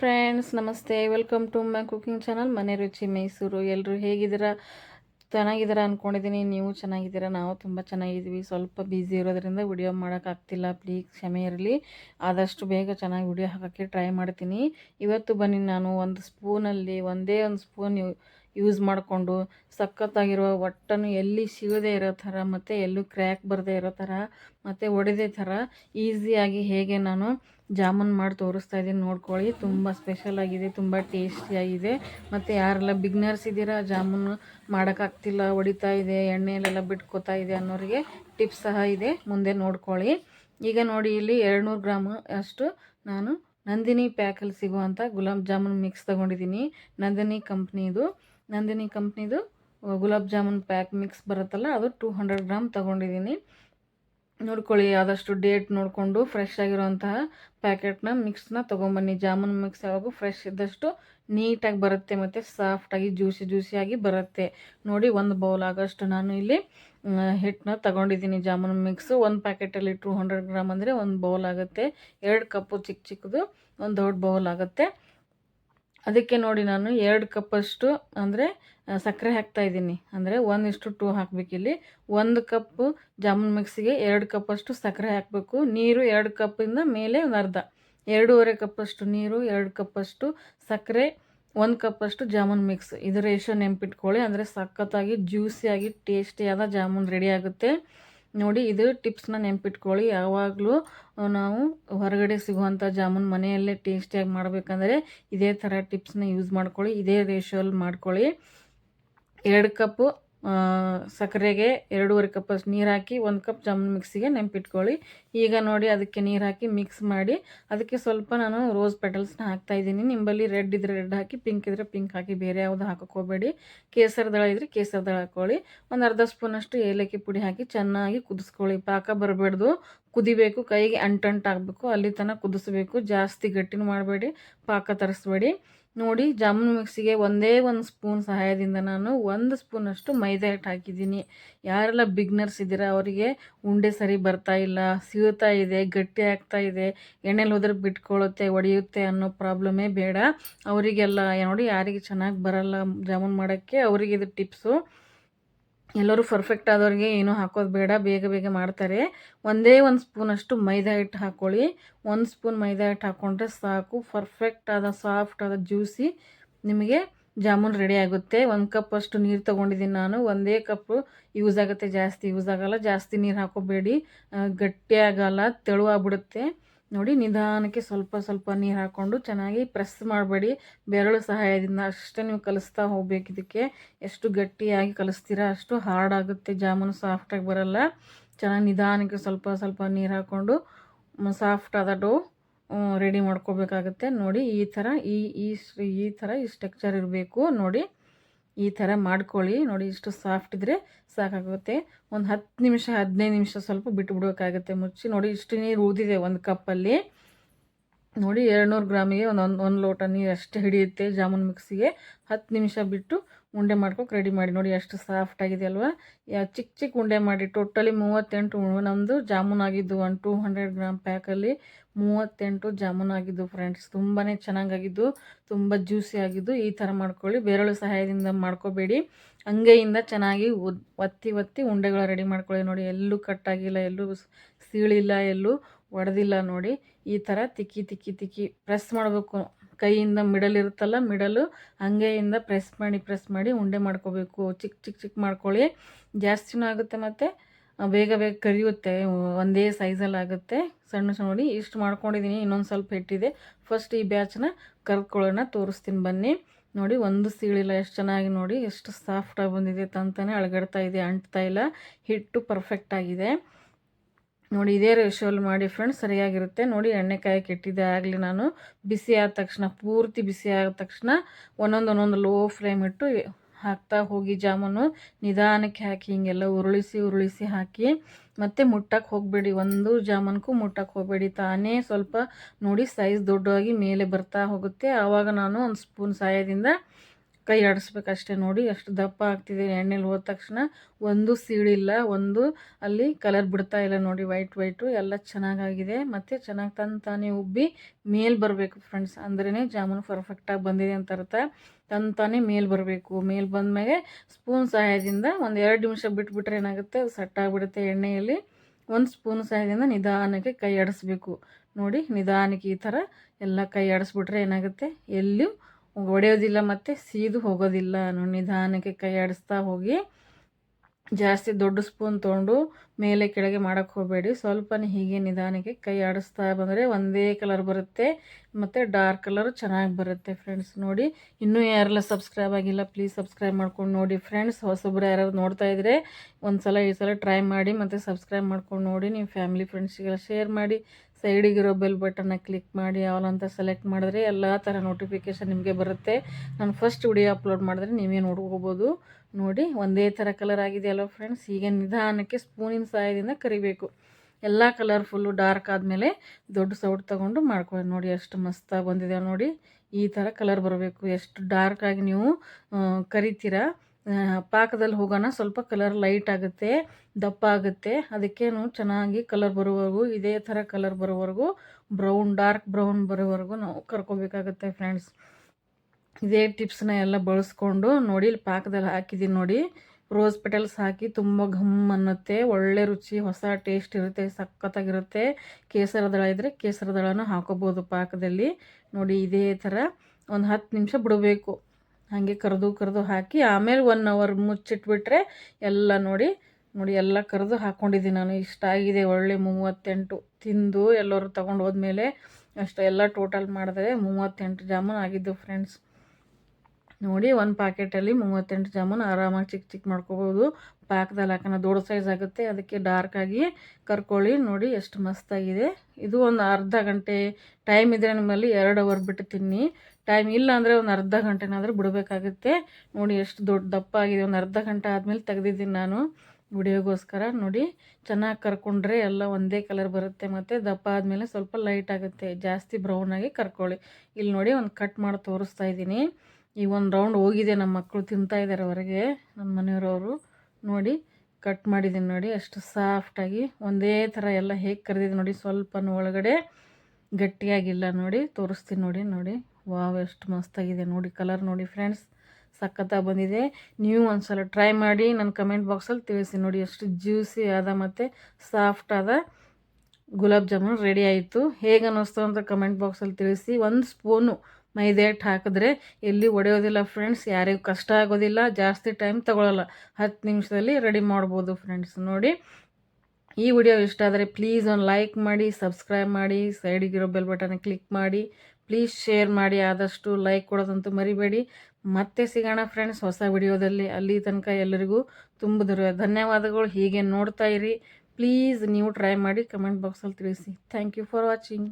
Friends ನಮಸ್ತೆ welcome to my cooking channel Mane Ruchi Mysuru. ಎಲ್ಲರೂ ಹೇಗಿದ್ದೀರಾ? ಚೆನ್ನಾಗಿದ್ದೀರಾ ಅಂದ್ಕೊಂಡಿದ್ದೀನಿ ನೀವು ಚೆನ್ನಾಗಿದ್ದೀರಾ? ನಾವು ತುಂಬ ಚೆನ್ನಾಗಿದ್ದೀವಿ. ಸ್ವಲ್ಪ ಬ್ಯುಸಿ ಇರೋದ್ರಿಂದ ವಿಡಿಯೋ ಮಾಡೋಕ್ಕಾಗ್ತಿಲ್ಲ ಪ್ಲೀಸ್ ಕ್ಷಮೆ ಇರಲಿ. ಆದಷ್ಟು ಬೇಗ ಚೆನ್ನಾಗಿ ವಿಡಿಯೋ ಹಾಕೋಕ್ಕೆ ಟ್ರೈ ಮಾಡ್ತೀನಿ. ಇವತ್ತು ಬನ್ನಿ ನಾನು ಒಂದು ಸ್ಪೂನಲ್ಲಿ ಒಂದೇ ಒಂದು ಸ್ಪೂನ್ ಯೂಸ್ ಮಾಡಿಕೊಂಡು ಸಖತ್ತಾಗಿರುವ ಒಟ್ಟನ್ನು ಎಲ್ಲಿ ಸಿಗದೇ ಇರೋ ಥರ ಮತ್ತು ಎಲ್ಲೂ ಕ್ರ್ಯಾಕ್ ಬರದೇ ಇರೋ ಥರ ಮತ್ತು ಒಡೆದೇ ಥರ ಈಸಿಯಾಗಿ ಹೇಗೆ ನಾನು ಜಾಮೂನ್ ಮಾಡಿ ತೋರಿಸ್ತಾ ಇದ್ದೀನಿ ನೋಡ್ಕೊಳ್ಳಿ. ತುಂಬ ಸ್ಪೆಷಲ್ ಆಗಿದೆ, ತುಂಬ ಟೇಸ್ಟಿಯಾಗಿದೆ ಮತ್ತು ಯಾರೆಲ್ಲ ಬಿಗ್ನರ್ಸ್ ಇದ್ದೀರಾ, ಜಾಮೂನು ಮಾಡೋಕ್ಕಾಗ್ತಿಲ್ಲ ಹೊಡಿತಾ ಇದೆ, ಎಣ್ಣೆಯಲ್ಲೆಲ್ಲ ಬಿಟ್ಕೋತಾ ಇದೆ ಅನ್ನೋರಿಗೆ ಟಿಪ್ಸ್ ಸಹ ಇದೆ. ಮುಂದೆ ನೋಡ್ಕೊಳ್ಳಿ. ಈಗ ನೋಡಿ, ಇಲ್ಲಿ ಎರಡು ನೂರು ಗ್ರಾಮು ಅಷ್ಟು ನಾನು ನಂದಿನಿ ಪ್ಯಾಕಲ್ಲಿ ಸಿಗುವಂಥ ಗುಲಾಬ್ ಜಾಮೂನ್ ಮಿಕ್ಸ್ ತೊಗೊಂಡಿದ್ದೀನಿ ನಂದಿನಿ ಕಂಪ್ನಿದು ನಂದಿನಿ ಕಂಪ್ನಿದು ಗುಲಾಬ್ ಜಾಮೂನ್ ಪ್ಯಾಕ್ ಮಿಕ್ಸ್ ಬರುತ್ತಲ್ಲ, ಅದು ಟೂ ಹಂಡ್ರೆಡ್ ಗ್ರಾಮ್ ತೊಗೊಂಡಿದ್ದೀನಿ ನೋಡ್ಕೊಳ್ಳಿ, ಆದಷ್ಟು ಡೇಟ್ ನೋಡಿಕೊಂಡು ಫ್ರೆಶ್ ಆಗಿರುವಂತಹ ಪ್ಯಾಕೆಟ್ನ ಮಿಕ್ಸ್ನ ತೊಗೊಂಬನ್ನಿ. ಜಾಮೂನ್ ಮಿಕ್ಸ್ ಯಾವಾಗೂ ಫ್ರೆಶ್ ಇದ್ದಷ್ಟು ನೀಟಾಗಿ ಬರುತ್ತೆ ಮತ್ತು ಸಾಫ್ಟಾಗಿ ಜ್ಯೂಸಿ ಜ್ಯೂಸಿಯಾಗಿ ಬರುತ್ತೆ. ನೋಡಿ, ಒಂದು ಬೌಲ್ ಆಗೋಷ್ಟು ನಾನು ಇಲ್ಲಿ ಹಿಟ್ಟನ್ನ ತಗೊಂಡಿದ್ದೀನಿ ಜಾಮೂನ್ ಮಿಕ್ಸು ಒಂದು ಪ್ಯಾಕೆಟಲ್ಲಿ ಟೂ ಹಂಡ್ರೆಡ್ ಗ್ರಾಮ್ ಅಂದರೆ ಒಂದು ಬೌಲ್ ಆಗುತ್ತೆ. ಎರಡು ಕಪ್ಪು ಚಿಕ್ಕ ಚಿಕ್ಕದು ಒಂದು ದೊಡ್ಡ ಬೌಲ್ ಆಗುತ್ತೆ. ಅದಕ್ಕೆ ನೋಡಿ ನಾನು ಎರಡು ಕಪ್ಪಷ್ಟು ಅಂದರೆ ಸಕ್ಕರೆ ಹಾಕ್ತಾ ಇದ್ದೀನಿ. ಅಂದರೆ ಇಷ್ಟು ಟೂ ಹಾಕಬೇಕಿಲ್ಲಿ ಒಂದು ಕಪ್ಪು ಜಾಮೂನ್ ಮಿಕ್ಸಿಗೆ ಎರಡು ಕಪ್ಪಷ್ಟು ಸಕ್ಕರೆ ಹಾಕಬೇಕು. ನೀರು ಎರಡು ಕಪ್ಪಿಂದ ಮೇಲೆ ಒಂದು ಅರ್ಧ. ಎರಡೂವರೆ ಕಪ್ಪಷ್ಟು ನೀರು, ಎರಡು ಕಪ್ಪಷ್ಟು ಸಕ್ಕರೆ, ಒಂದು ಕಪ್ಪಷ್ಟು ಜಾಮೂನ್ ಮಿಕ್ಸ್. ಇದು ರೇಷನ್ ನೆಂಪಿಟ್ಕೊಳ್ಳಿ ಅಂದರೆ ಸಖತ್ತಾಗಿ ಜ್ಯೂಸಿಯಾಗಿ, ಟೇಸ್ಟಿಯಾದ ಜಾಮೂನ್ ರೆಡಿ ಆಗುತ್ತೆ. ನೋಡಿ, ಇದು ಟಿಪ್ಸ್ನ ನೆನಪಿಟ್ಕೊಳ್ಳಿ. ಯಾವಾಗಲೂ ನಾವು ಹೊರಗಡೆ ಸಿಗುವಂಥ ಜಾಮೂನ್ ಮನೆಯಲ್ಲೇ ಟೇಸ್ಟಿಯಾಗಿ ಮಾಡಬೇಕಂದ್ರೆ ಇದೇ ಥರ ಟಿಪ್ಸ್ನ ಯೂಸ್ ಮಾಡ್ಕೊಳ್ಳಿ. ಇದೇ ರೇಷಲ್ಲಿ ಮಾಡ್ಕೊಳ್ಳಿ. ಎರಡು ಕಪ್ಪು ಸಕ್ಕರೆಗೆ ಎರಡೂವರೆ ಕಪ್ಪಷ್ಟು ನೀರು ಹಾಕಿ, ಒಂದು ಕಪ್ ಜಾಮೂನ್ ಮಿಕ್ಸಿಗೆ ನೆಂಪಿಟ್ಕೊಳ್ಳಿ ಈಗ ನೋಡಿ ಅದಕ್ಕೆ ನೀರು ಹಾಕಿ ಮಿಕ್ಸ್ ಮಾಡಿ. ಅದಕ್ಕೆ ಸ್ವಲ್ಪ ನಾನು ರೋಸ್ ಪೆಟಲ್ಸ್ನ ಹಾಕ್ತಾಯಿದ್ದೀನಿ ನಿಂಬಲ್ಲಿ ರೆಡ್ ಇದ್ರೆ ರೆಡ್ ಹಾಕಿ ಪಿಂಕ್ ಇದ್ರೆ ಪಿಂಕ್ ಹಾಕಿ ಬೇರೆ ಯಾವುದು ಹಾಕೋಕ್ಕೋಬೇಡಿ ಹೋಗಬೇಡಿ. ಕೇಸರ ದಳ ಇದ್ರೆ ಕೇಸರ ದಳ ಹಾಕ್ಕೊಳ್ಳಿ ಒಂದು ಅರ್ಧ ಸ್ಪೂನಷ್ಟು ಏಲಕ್ಕಿ ಪುಡಿ ಹಾಕಿ ಚೆನ್ನಾಗಿ ಕುದಿಸ್ಕೊಳ್ಳಿ. ಪಾಕ ಬರಬಾರ್ದು. ಕುದಿಬೇಕು, ಕೈಗೆ ಅಂಟಂಟಾಗಬೇಕು. ಅಲ್ಲಿ ತನಕ ಕುದಿಸ್ಬೇಕು. ಜಾಸ್ತಿ ಗಟ್ಟಿನೂ ಮಾಡಬೇಡಿ. ಪಾಕ ತರಿಸ್ಬೇಡಿ. ನೋಡಿ ಜಾಮೂನ್ ಮಿಕ್ಸಿಗೆ ಒಂದೇ ಒಂದು ಸ್ಪೂನ್ ಸಹಾಯದಿಂದ ನಾನು ಒಂದು ಸ್ಪೂನಷ್ಟು ಮೈದಾ ಹಿಟ್ಟು ಹಾಕಿದ್ದೀನಿ. ಯಾರೆಲ್ಲ ಬಿಗ್ನರ್ಸ್ ಇದ್ದೀರಾ, ಅವರಿಗೆ ಉಂಡೆ ಸರಿ ಬರ್ತಾ ಇಲ್ಲ, ಸೀಳ್ತಾ ಇದೆ, ಗಟ್ಟಿ ಆಗ್ತಾ ಇದೆ, ಎಣ್ಣೆಲಿ ಹೋದ್ರೆ ಬಿಟ್ಕೊಳ್ಳುತ್ತೆ ಒಡೆಯುತ್ತೆ ಅನ್ನೋ ಪ್ರಾಬ್ಲಮೇ ಬೇಡ. ಅವರಿಗೆಲ್ಲ ನೋಡಿ ಯಾರಿಗೆ ಚೆನ್ನಾಗಿ ಬರಲ್ಲ ಜಾಮೂನ್ ಮಾಡೋಕ್ಕೆ, ಅವರಿಗೆ ಇದು ಟಿಪ್ಸು. ಎಲ್ಲರೂ ಪರ್ಫೆಕ್ಟ್ ಆದವ್ರಿಗೆ ಏನೂ ಹಾಕೋದು ಬೇಡ, ಬೇಗ ಬೇಗ ಮಾಡ್ತಾರೆ. ಒಂದೇ ಒಂದು ಸ್ಪೂನಷ್ಟು ಮೈದಾ ಹಿಟ್ಟು ಹಾಕ್ಕೊಳ್ಳಿ ಒಂದು ಸ್ಪೂನ್ ಮೈದಾ ಹಿಟ್ಟು ಹಾಕ್ಕೊಂಡ್ರೆ ಸಾಕು ಪರ್ಫೆಕ್ಟ್ ಆದ ಸಾಫ್ಟ್ ಆದ ಜ್ಯೂಸಿ ನಿಮಗೆ ಜಾಮೂನ್ ರೆಡಿ ಆಗುತ್ತೆ. ಒಂದು ಕಪ್ ಅಷ್ಟು ನೀರು ತೊಗೊಂಡಿದ್ದೀನಿ ನಾನು. ಒಂದೇ ಕಪ್ಪು ಯೂಸ್ ಆಗುತ್ತೆ ಜಾಸ್ತಿ ಯೂಸ್ ಆಗೋಲ್ಲ. ಜಾಸ್ತಿ ನೀರು ಹಾಕೋಬೇಡಿ. ಗಟ್ಟಿ ಆಗಲ್ಲ ತೆಳುವಾಗ್ಬಿಡುತ್ತೆ ನೋಡಿ ನಿಧಾನಕ್ಕೆ ಸ್ವಲ್ಪ ಸ್ವಲ್ಪ ನೀರು ಹಾಕ್ಕೊಂಡು ಚೆನ್ನಾಗಿ ಪ್ರೆಸ್ ಮಾಡಬೇಡಿ. ಬೆರಳು ಸಹಾಯದಿಂದ ಅಷ್ಟೇ ನೀವು ಕಲಿಸ್ತಾ ಹೋಗ್ಬೇಕು ಇದಕ್ಕೆ. ಎಷ್ಟು ಗಟ್ಟಿಯಾಗಿ ಕಲಿಸ್ತೀರಾ, ಅಷ್ಟು ಹಾರ್ಡ್ ಆಗುತ್ತೆ. ಜಾಮೂನು ಸಾಫ್ಟಾಗಿ ಬರಲ್ಲ. ಚೆನ್ನಾಗಿ ನಿಧಾನಕ್ಕೆ ಸ್ವಲ್ಪ ಸ್ವಲ್ಪ ನೀರು ಹಾಕ್ಕೊಂಡು ಸಾಫ್ಟ್ ಆದ ಡೋ ರೆಡಿ ಮಾಡ್ಕೋಬೇಕಾಗುತ್ತೆ. ನೋಡಿ ಈ ಥರ ಈ ಈ ಥರ ಈ ಸ್ಟ್ರಕ್ಚರ್ ಇರಬೇಕು. ನೋಡಿ ಈ ಥರ ಮಾಡ್ಕೊಳ್ಳಿ. ನೋಡಿ ಇಷ್ಟು ಸಾಫ್ಟ್ ಇದ್ದರೆ ಸಾಕಾಗುತ್ತೆ. ಒಂದು ಹತ್ತು ನಿಮಿಷ, ಹದಿನೈದು ನಿಮಿಷ ಸ್ವಲ್ಪ ಬಿಟ್ಟು ಬಿಡಬೇಕಾಗುತ್ತೆ ಮುಚ್ಚಿ ನೋಡಿ ಇಷ್ಟು ನೀರು ಉಳಿದಿದೆ ಒಂದು ಕಪ್ಪಲ್ಲಿ ನೋಡಿ ಎರಡುನೂರು ಗ್ರಾಮಿಗೆ ಒಂದು ಒಂದು ಒಂದು ಲೋಟ ನೀರು ಅಷ್ಟು ಹಿಡಿಯುತ್ತೆ ಜಾಮೂನ್ ಮಿಕ್ಸಿಗೆ ಹತ್ತು ನಿಮಿಷ ಬಿಟ್ಟು ಉಂಡೆ ಮಾಡ್ಕೊಕ್ಕೆ ರೆಡಿ ಮಾಡಿ. ನೋಡಿ ಎಷ್ಟು ಸಾಫ್ಟ್ ಆಗಿದೆ ಅಲ್ವಾ? ಯಾ ಚಿಕ್ಕ ಚಿಕ್ಕ ಉಂಡೆ ಮಾಡಿ. ಟೋಟಲಿ ಮೂವತ್ತೆಂಟು ನಮ್ಮದು ಜಾಮೂನ್ ಆಗಿದ್ದು ಒನ್ ಟೂ ಹಂಡ್ರೆಡ್ ಗ್ರಾಮ್ ಪ್ಯಾಕಲ್ಲಿ ಮೂವತ್ತೆಂಟು ಜಾಮೂನ್ ಆಗಿದ್ದು ಫ್ರೆಂಡ್ಸ್ ತುಂಬಾ ಚೆನ್ನಾಗಾಗಿದ್ದು, ತುಂಬ ಜ್ಯೂಸಿ ಆಗಿದ್ದು ಈ ಥರ ಮಾಡ್ಕೊಳ್ಳಿ. ಬೆರಳು ಸಹಾಯದಿಂದ ಮಾಡ್ಕೋಬೇಡಿ. ಅಂಗೈಯಿಂದ ಚೆನ್ನಾಗಿ ಒತ್ತಿ ಒತ್ತಿ ಉಂಡೆಗಳು ರೆಡಿ ಮಾಡ್ಕೊಳ್ಳಿ. ನೋಡಿ ಎಲ್ಲೂ ಕಟ್ಟಾಗಿಲ್ಲ, ಎಲ್ಲೂ ಸೀಳಿಲ್ಲ, ಎಲ್ಲೂ ಒಡೆದಿಲ್ಲ ನೋಡಿ. ಈ ಥರ ತಿಕ್ಕಿ ತಿಕ್ಕಿ ತಿಕ್ಕಿ ಪ್ರೆಸ್ ಮಾಡಬೇಕು. ಕೈಯಿಂದ ಮಿಡಲ್ ಇರುತ್ತಲ್ಲ ಮಿಡಲು ಹಂಗೆಯಿಂದ ಪ್ರೆಸ್ ಮಾಡಿ ಪ್ರೆಸ್ ಮಾಡಿ ಉಂಡೆ ಮಾಡ್ಕೋಬೇಕು. ಚಿಕ್ಕ ಚಿಕ್ಕ ಚಿಕ್ಕ ಮಾಡ್ಕೊಳ್ಳಿ. ಜಾಸ್ತಿನೂ ಆಗುತ್ತೆ ಮತ್ತು ಬೇಗ ಬೇಗ ಕರಿಯುತ್ತೆ. ಒಂದೇ ಸೈಜಲ್ಲಿ ಆಗುತ್ತೆ. ಸಣ್ಣ ಸಣ್ಣ ನೋಡಿ ಇಷ್ಟು ಮಾಡ್ಕೊಂಡಿದ್ದೀನಿ ಇನ್ನೊಂದು ಸ್ವಲ್ಪ ಹಿಟ್ಟಿದೆ ಫಸ್ಟ್ ಈ ಬ್ಯಾಚನ್ನ ಕರ್ಕೊಳ್ಳೋಣ, ತೋರಿಸ್ತೀನಿ ಬನ್ನಿ. ನೋಡಿ, ಒಂದು ಸೀಳಿಲ್ಲ, ಎಷ್ಟು ಚೆನ್ನಾಗಿ ನೋಡಿ. ಎಷ್ಟು ಸಾಫ್ಟಾಗಿ ಬಂದಿದೆ, ತಂತಾನೆ ಅಳಗಡ್ತಾ ಇದೆ, ಅಂಟ್ತಾ ಇಲ್ಲ. ಹಿಟ್ಟು ಪರ್ಫೆಕ್ಟ್ ಆಗಿದೆ. ನೋಡಿ, ಇದೇ ರೇಷಲ್ಲಿ ಮಾಡಿ ಫ್ರೆಂಡ್ಸ್ ಸರಿಯಾಗಿರುತ್ತೆ. ನೋಡಿ ಎಣ್ಣೆಕಾಯಿ ಕೆಟ್ಟಿದ್ದೆ ಆಗಲಿ ನಾನು. ಬಿಸಿ ಆದ ತಕ್ಷಣ, ಪೂರ್ತಿ ಬಿಸಿ ಆದ ತಕ್ಷಣ ಒಂದೊಂದು ಒಂದೊಂದು ಲೋ ಫ್ಲೇಮ್ ಇಟ್ಟು ಹಾಕ್ತಾ ಹೋಗಿ ಜಾಮೂನು. ನಿಧಾನಕ್ಕೆ ಹಾಕಿ, ಹಿಂಗೆಲ್ಲ ಉರುಳಿಸಿ ಉರುಳಿಸಿ ಹಾಕಿ. ಮತ್ತು ಮುಟ್ಟಕ್ಕೆ ಹೋಗಬೇಡಿ. ಒಂದು ಜಾಮೂನ್ಗೂ ಮುಟ್ಟಕ್ಕೆ ಹೋಗಬೇಡಿ. ತಾನೇ ಸ್ವಲ್ಪ ನೋಡಿ ಸೈಜ್ ದೊಡ್ಡವಾಗಿ ಮೇಲೆ ಬರ್ತಾ ಹೋಗುತ್ತೆ. ಆವಾಗ ನಾನು ಒಂದು ಸ್ಪೂನ್ ಸಹಾಯದಿಂದ ಕೈ ಆಡಿಸ್ಬೇಕಷ್ಟೇ ನೋಡಿ, ಅಷ್ಟು ದಪ್ಪ ಆಗ್ತಿದೆ ಎಣ್ಣೆಲಿ ಹೋದ ತಕ್ಷಣ. ಒಂದು ಸೀಳಿಲ್ಲ ಒಂದು ಅಲ್ಲಿ ಕಲರ್ ಬಿಡ್ತಾ ಇಲ್ಲ ನೋಡಿ ವೈಟ್ ವೈಟು ಎಲ್ಲ ಚೆನ್ನಾಗಾಗಿದೆ. ಮತ್ತು ಚೆನ್ನಾಗಿ ತಂದು ತಾನೇ ಉಬ್ಬಿ ಮೇಲ್ ಬರಬೇಕು ಫ್ರೆಂಡ್ಸ್ ಅಂದ್ರೇ ಜಾಮೂನು ಪರ್ಫೆಕ್ಟಾಗಿ ಬಂದಿದೆ ಅಂತ ಅರ್ಥ. ತಂದು ತಾನೇ ಮೇಲ್ ಬರಬೇಕು. ಮೇಲ್ ಬಂದಮೇಲೆ ಸ್ಪೂನ್ ಸಹಾಯದಿಂದ ಒಂದು ಎರಡು ನಿಮಿಷ ಬಿಟ್ಬಿಟ್ರೆ ಏನಾಗುತ್ತೆ? ಸೆಟ್ ಆಗಿಬಿಡುತ್ತೆ ಎಣ್ಣೆಯಲ್ಲಿ. ಒಂದು ಸ್ಪೂನ್ ಸಹಾಯದಿಂದ ನಿಧಾನಕ್ಕೆ ಕೈ ಆಡಿಸ್ಬೇಕು. ನೋಡಿ, ನಿಧಾನಕ್ಕೆ ಈ ಥರ ಎಲ್ಲ ಕೈ ಆಡಿಸ್ಬಿಟ್ರೆ ಏನಾಗುತ್ತೆ? ಎಲ್ಲೂ ಒಡೆಯೋದಿಲ್ಲ ಮತ್ತು ಸೀದು ಹೋಗೋದಿಲ್ಲ. ನಾನು ನಿಧಾನಕ್ಕೆ ಕೈ ಆಡಿಸ್ತಾ ಹೋಗಿ ಜಾಸ್ತಿ ದೊಡ್ಡ ಸ್ಪೂನ್ ತೊಗೊಂಡು ಮೇಲೆ ಕೆಳಗೆ ಮಾಡೋಕ್ಕೆ ಹೋಗಬೇಡಿ. ಸ್ವಲ್ಪನೇ ಹೀಗೆ ನಿಧಾನಕ್ಕೆ ಕೈ ಆಡಿಸ್ತಾ ಬಂದರೆ ಒಂದೇ ಕಲರ್ ಬರುತ್ತೆ ಮತ್ತು ಡಾರ್ಕ್ ಕಲರ್ ಚೆನ್ನಾಗಿ ಬರುತ್ತೆ ಫ್ರೆಂಡ್ಸ್ ನೋಡಿ, ಇನ್ನೂ ಯಾರೆಲ್ಲ ಸಬ್ಸ್ಕ್ರೈಬ್ ಆಗಿಲ್ಲ ಪ್ಲೀಸ್ ಸಬ್ಸ್ಕ್ರೈಬ್ ಮಾಡ್ಕೊಂಡು ನೋಡಿ ಫ್ರೆಂಡ್ಸ್ ಹೊಸೊಬ್ರು ಯಾರು ನೋಡ್ತಾ ಇದ್ದರೆ ಒಂದು ಸಲ ಈ ಸಲ ಟ್ರೈ ಮಾಡಿ ಮತ್ತು ಸಬ್ಸ್ಕ್ರೈಬ್ ಮಾಡ್ಕೊಂಡು ನೋಡಿ, ನಿಮ್ಮ ಫ್ಯಾಮಿಲಿ ಫ್ರೆಂಡ್ಸಿಗೆಲ್ಲ ಶೇರ್ ಮಾಡಿ. ಸೈಡಿಗಿರೋ ಬೆಲ್ ಬಟನ್ನ ಕ್ಲಿಕ್ ಮಾಡಿ ಆಲ್ ಅಂತ ಸೆಲೆಕ್ಟ್ ಮಾಡಿದ್ರೆ ಎಲ್ಲ ಥರ ನೋಟಿಫಿಕೇಷನ್ ನಿಮಗೆ ಬರುತ್ತೆ. ನಾನು ಫಸ್ಟ್ ವಿಡಿಯೋ ಅಪ್ಲೋಡ್ ಮಾಡಿದ್ರೆ ನೀವೇ ನೋಡ್ಕೋಬೋದು. ನೋಡಿ, ಒಂದೇ ಥರ ಕಲರ್ ಆಗಿದೆಯಲ್ಲ ಫ್ರೆಂಡ್ಸ್ ಹೀಗೆ ನಿಧಾನಕ್ಕೆ ಸ್ಪೂನಿನ ಸಹಾಯದಿಂದ ಕರಿಬೇಕು. ಎಲ್ಲ ಕಲರ್ಫುಲ್ಲು ಡಾರ್ಕ್ ಆದಮೇಲೆ ದೊಡ್ಡ ಸೌಟ್ ತೊಗೊಂಡು ಮಾಡ್ಕೊಳ್ಳಿ. ನೋಡಿ, ಎಷ್ಟು ಮಸ್ತಾಗಿ ಬಂದಿದೆ ನೋಡಿ. ಈ ಥರ ಕಲರ್ ಬರಬೇಕು. ಎಷ್ಟು ಡಾರ್ಕಾಗಿ ನೀವು ಕರಿತೀರಾ. ಪಾಕದಲ್ಲಿ ಹೋಗೋಣ. ಸ್ವಲ್ಪ ಕಲರ್ ಲೈಟ್ ಆಗುತ್ತೆ, ದಪ್ಪ ಆಗುತ್ತೆ. ಅದಕ್ಕೇನು ಚೆನ್ನಾಗಿ ಕಲರ್ ಬರೋವರೆಗೂ, ಇದೇ ಥರ ಕಲರ್ ಬರೋವರೆಗೂ ಬ್ರೌನ್ ಡಾರ್ಕ್ ಬ್ರೌನ್ ಬರೋವರೆಗೂ ನಾವು ಕರ್ಕೋಬೇಕಾಗುತ್ತೆ ಫ್ರೆಂಡ್ಸ್ ಇದೇ ಟಿಪ್ಸ್ನ ಎಲ್ಲ ಬಳಸ್ಕೊಂಡು ನೋಡಿ, ಇಲ್ಲಿ ಪಾಕದಲ್ಲಿ ಹಾಕಿದ್ದೀನಿ ನೋಡಿ. ರೋಸ್ ಪೆಟಲ್ಸ್ ಹಾಕಿ ತುಂಬ ಘಮ್ ಅನ್ನುತ್ತೆ. ಒಳ್ಳೆ ರುಚಿ, ಹೊಸ ಟೇಸ್ಟ್ ಇರುತ್ತೆ, ಸಖತ್ತಾಗಿರುತ್ತೆ. ಕೇಸರ ದಳ ಇದ್ದರೆ ಕೇಸರ ದಳನೂ ಹಾಕೋಬೋದು ಪಾಕದಲ್ಲಿ. ನೋಡಿ, ಇದೇ ಥರ ಒಂದು ಹತ್ತು ನಿಮಿಷ ಬಿಡಬೇಕು. ಹಾಗೆ ಕರೆದು ಕರೆದು ಹಾಕಿ ಆಮೇಲೆ ಒನ್ ಅವರ್ ಮುಚ್ಚಿಟ್ಬಿಟ್ರೆ ಎಲ್ಲ ನೋಡಿ ನೋಡಿ ಎಲ್ಲ ಕರೆದು ಹಾಕ್ಕೊಂಡಿದ್ದೀನಿ ನಾನು. ಇಷ್ಟ ಆಗಿದೆ ಒಳ್ಳೆ ಮೂವತ್ತೆಂಟು ತಿಂದು ಎಲ್ಲರೂ ತೊಗೊಂಡು ಹೋದ್ಮೇಲೆ ಅಷ್ಟೆಲ್ಲ ಟೋಟಲ್ ಮಾಡಿದ್ರೆ ಮೂವತ್ತೆಂಟು ಜಾಮೂನ್ ಆಗಿದ್ದು ಫ್ರೆಂಡ್ಸ್ ನೋಡಿ, ಒಂದು ಪ್ಯಾಕೆಟಲ್ಲಿ ಮೂವತ್ತೆಂಟು ಜಾಮೂನ್ ಆರಾಮಾಗಿ ಚಿಕ್ಕ ಚಿಕ್ಕ ಮಾಡ್ಕೋಬೋದು. ಪಾಕದಲ್ಲಿ ಹಾಕೋಣ ದೊಡ್ಡ ಸೈಜ್ ಆಗುತ್ತೆ. ಅದಕ್ಕೆ ಡಾರ್ಕಾಗಿ ಕರ್ಕೊಳ್ಳಿ. ನೋಡಿ, ಎಷ್ಟು ಮಸ್ತಾಗಿದೆ. ಇದು ಒಂದು ಅರ್ಧ ಗಂಟೆ ಟೈಮ್ ಇದ್ದರೆ ನಿಮ್ಮಲ್ಲಿ ಎರಡು ಅವರ್ ಬಿಟ್ಟು ತಿನ್ನಿ. ಟೈಮ್ ಇಲ್ಲ ಅಂದರೆ ಒಂದು ಅರ್ಧ ಗಂಟೆನಾದರೂ ಬಿಡಬೇಕಾಗುತ್ತೆ. ನೋಡಿ, ಎಷ್ಟು ದೊಡ್ಡ ದಪ್ಪ ಆಗಿದೆ. ಒಂದು ಅರ್ಧ ಗಂಟೆ ಆದಮೇಲೆ ತೆಗೆದಿದ್ದೀನಿ ನಾನು ವಿಡಿಯೋಗೋಸ್ಕರ. ನೋಡಿ, ಚೆನ್ನಾಗಿ ಕರ್ಕೊಂಡ್ರೆ ಎಲ್ಲ ಒಂದೇ ಕಲರ್ ಬರುತ್ತೆ ಮತ್ತು ದಪ್ಪ ಆದಮೇಲೆ ಸ್ವಲ್ಪ ಲೈಟ್ ಆಗುತ್ತೆ. ಜಾಸ್ತಿ ಬ್ರೌನಾಗಿ ಕರ್ಕೊಳ್ಳಿ. ಇಲ್ಲಿ ನೋಡಿ, ಒಂದು ಕಟ್ ಮಾಡಿ ತೋರಿಸ್ತಾ ಇದ್ದೀನಿ. ಈಗ ಒಂದು ರೌಂಡ್ ಹೋಗಿದೆ ನಮ್ಮ ಮಕ್ಕಳು ತಿಂತಾ ಇದ್ದಾರೆ ಹೊರಗೆ. ನಮ್ಮ ಮನೆಯವರವರು ನೋಡಿ ಕಟ್ ಮಾಡಿದ್ದೀನಿ ನೋಡಿ, ಅಷ್ಟು ಸಾಫ್ಟಾಗಿ ಒಂದೇ ಥರ ಎಲ್ಲ ಹೇಗೆ ಕರೆದಿದೆ ನೋಡಿ ಸ್ವಲ್ಪ ಒಳಗಡೆ ಗಟ್ಟಿಯಾಗಿಲ್ಲ ನೋಡಿ, ತೋರಿಸ್ತೀನಿ ನೋಡಿ ನೋಡಿ. ವಾವ್, ಎಷ್ಟು ಮಸ್ತಾಗಿದೆ ನೋಡಿ ಕಲರ್ ನೋಡಿ ಫ್ರೆಂಡ್ಸ್ ಸಖತ್ತಾಗಿ ಬಂದಿದೆ. ನೀವು ಒಂದು ಸಲ ಟ್ರೈ ಮಾಡಿ ನನ್ನ ಕಮೆಂಟ್ ಬಾಕ್ಸಲ್ಲಿ ತಿಳಿಸಿ ನೋಡಿ, ಎಷ್ಟು ಜ್ಯೂಸಿ ಆದ ಮತ್ತು ಸಾಫ್ಟ್ ಆದ ಗುಲಾಬ್ ಜಾಮೂನ್ ರೆಡಿ ಆಯಿತು. ಹೇಗೆ ಅನ್ನಿಸ್ತು ಅಂತ ಕಮೆಂಟ್ ಬಾಕ್ಸಲ್ಲಿ ತಿಳಿಸಿ. ಒಂದು ಸ್ಪೂನು ಮೈದೆ ಹಿಟ್ಟು ಹಾಕಿದ್ರೆ ಎಲ್ಲಿ ಒಡೆಯೋದಿಲ್ಲ ಫ್ರೆಂಡ್ಸ್ ಯಾರಿಗೂ ಕಷ್ಟ ಆಗೋದಿಲ್ಲ, ಜಾಸ್ತಿ ಟೈಮ್ ತಗೊಳ್ಳಲ್ಲ ಹತ್ತು ನಿಮಿಷದಲ್ಲಿ ರೆಡಿ ಮಾಡ್ಬೋದು ಫ್ರೆಂಡ್ಸ್ ನೋಡಿ, ಈ ವಿಡಿಯೋ ಇಷ್ಟ ಆದರೆ ಪ್ಲೀಸ್ ಒಂದು ಲೈಕ್ ಮಾಡಿ ಸಬ್ಸ್ಕ್ರೈಬ್ ಮಾಡಿ ಸೈಡಿಗಿರೋ ಬೆಲ್ ಬಟನ್ ಕ್ಲಿಕ್ ಮಾಡಿ. ಪ್ಲೀಸ್ ಶೇರ್ ಮಾಡಿ, ಆದಷ್ಟು ಲೈಕ್ ಕೊಡೋದಂತೂ ಮರಿಬೇಡಿ. ಮತ್ತೆ ಸಿಗೋಣ ಫ್ರೆಂಡ್ಸ್ ಹೊಸ ವಿಡಿಯೋದಲ್ಲಿ ಅಲ್ಲಿ ತನಕ ಎಲ್ಲರಿಗೂ ತುಂಬ ಧನ್ಯವಾದಗಳು. ಹೀಗೆ ನೋಡ್ತಾ ಇರಿ. ಪ್ಲೀಸ್ ನೀವು ಟ್ರೈ ಮಾಡಿ ಕಮೆಂಟ್ ಬಾಕ್ಸಲ್ಲಿ ತಿಳಿಸಿ. Thank you for watching